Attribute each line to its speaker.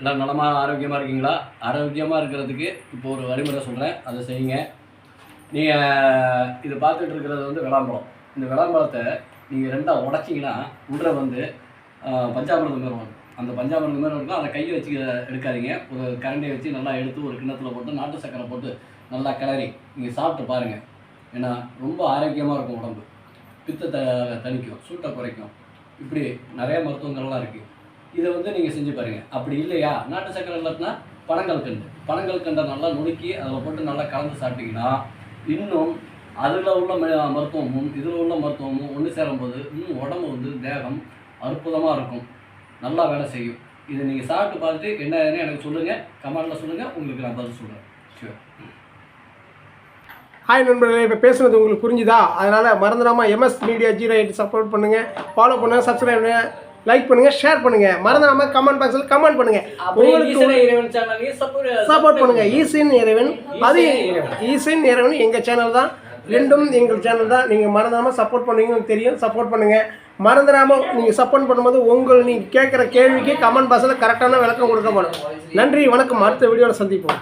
Speaker 1: எல்லாம் நலமாக ஆரோக்கியமாக இருக்கீங்களா? ஆரோக்கியமாக இருக்கிறதுக்கு இப்போ ஒரு வழிமுறை சொல்கிறேன் அதை செய்யுங்க. நீங்கள் இது பார்த்துட்டு இருக்கிறது வந்து விளாம்பழம். இந்த விளாம்பழத்தை நீங்கள் ரெண்டாக உடச்சிங்கன்னா உள்ளே வந்து பஞ்சாமிரதம் மாதிரி வரும். அந்த பஞ்சாமிரதம் மாதிரி இருக்கும். அதை கையை வச்சு எடுக்காதீங்க. ஒரு கரண்டியை வச்சு நல்லா எடுத்து ஒரு கிண்ணத்தில் போட்டு நாட்டு சக்கரை போட்டு நல்லா கிளறி நீங்கள் சாப்பிட்டு பாருங்கள் ஏன்னா ரொம்ப ஆரோக்கியமாக இருக்கும் உடம்பு. பித்தத்தை தணிக்கும் சூட்டை குறைக்கும். இப்படி நிறைய மருத்துவங்கள்லாம் இருக்குது இதை வந்து நீங்கள் செஞ்சு பாருங்கள் அப்படி இல்லையா? நாட்டு சக்கரை இல்லாட்டினா பனங்கல்கண்டு பனங்கல்கண்டை நல்லா நுணுக்கி அதில் போட்டு நல்லா கலந்து சாப்பிட்டீங்கன்னா இன்னும் அதில் உள்ள மருத்துவமும் இதில் உள்ள மருத்துவமும் ஒன்று சேரும்போது இன்னும் உடம்பு வந்து தேகம் அற்புதமாக இருக்கும். நல்லா வேலை செய்யும். இதை நீங்கள் சாப்பிட்டு பார்த்துட்டு என்ன ஏதுன்னு எனக்கு சொல்லுங்கள் கமெண்டில் சொல்லுங்கள் உங்களுக்கு நான் பதில் சொல்கிறேன் சரி
Speaker 2: ஹாய் நண்பர்களே இப்போ பேசுனது உங்களுக்கு புரிஞ்சுதா? அதனால் மறந்துடாமல் MS media zero eight support பண்ணுங்கள் ஃபாலோ பண்ணுங்கள் சப்ஸ்கிரைப் பண்ணுங்கள் லைக் பண்ணுங்கள் ஷேர் பண்ணுங்கள் மறந்துடாமல் கமெண்ட் பாக்ஸில் கமெண்ட் பண்ணுங்கள் உங்களுக்கு சப்போர்ட் பண்ணுங்க. ஈசின் இறைவன். அது ஈசின் இறைவன் எங்கள் சேனல் தான். ரெண்டும் எங்கள் சேனல் தான். நீங்கள் மறந்துடாமல் சப்போர்ட் பண்ணுவீங்கன்னு தெரியும். சப்போர்ட் பண்ணுங்கள் மறந்துடாமல் நீங்கள் சப்போர்ட் பண்ணும்போது உங்கள் நீங்கள் கேட்குற கேள்விக்கு கமெண்ட் பாக்ஸில் கரெக்டான விளக்கம் கொடுக்கப்படும். நன்றி வணக்கம். அடுத்த வீடியோவில் சந்திப்போம்.